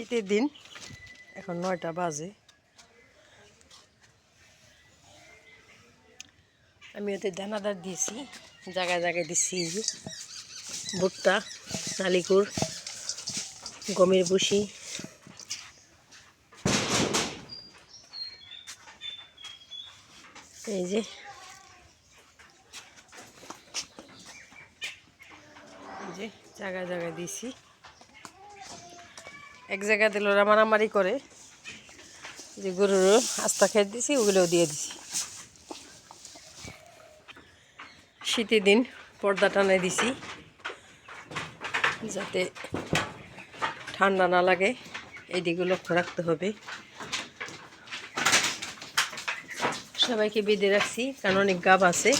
শীতের দিন। এখন নয়টা বাজে। আমি ওদের দানাদার দিয়েছি, জায়গায় জায়গায় দিচ্ছি ভুট্টা, নালিকুর, গমের বুসি এই যে জায়গায় জায়গায় দিয়েছি। এক জায়গা দিল, ওরা মারামারি করে। যে গরুর আস্তা খেয়ে দিছি, ওগুলোও দিয়ে দিছি। শীতের দিন পর্দা টানে দিছি, যাতে ঠান্ডা না লাগে। এই দিকে লক্ষ্য রাখতে হবে। সবাইকে বেঁধে রাখছি, কারণ অনেক গাব আছে।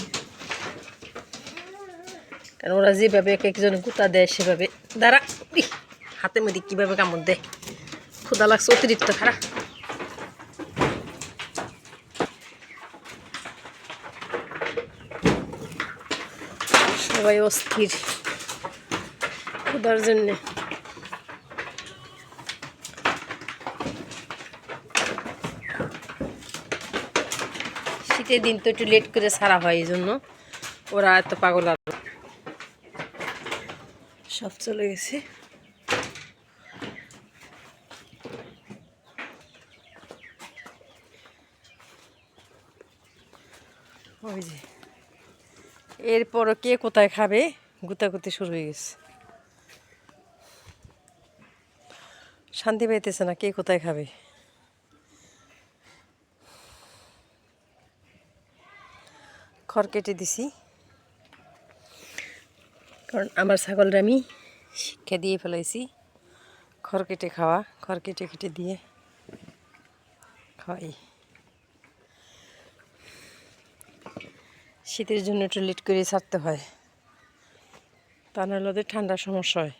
কারণ ওরা যেভাবে এক একজন গুতা দেয়, সেভাবে। দাঁড়া হাতের মধ্যে কীভাবে কামড় দেয়? ক্ষুদা লাগছে, অতিরিক্ত খারাপ সবাই অস্থির ক্ষুদার জন্যে। শীতের দিন তো একটু লেট করে ছাড়া হয় এই জন্য। ওরা এত পাগল সব চলে গেছে। ওই যে। এরপরও কে কোথায় খাবে? গুতাগুতি শুরু হয়ে গেছে। শান্তি পাইতেছে না, কে কোথায় খাবে? খড় কেটে দিছি। কারণ আমার ছাগলটা আমি শিক্ষা দিয়ে ফেলাইছি। খড় কেটে খাওয়া, খড় কেটে কেটে দিয়ে খাওয়াই। শীতের জন্য একটু লেট করে ছাড়তে হয়। তা নাহলে ওদের ঠান্ডার সমস্যা হয়।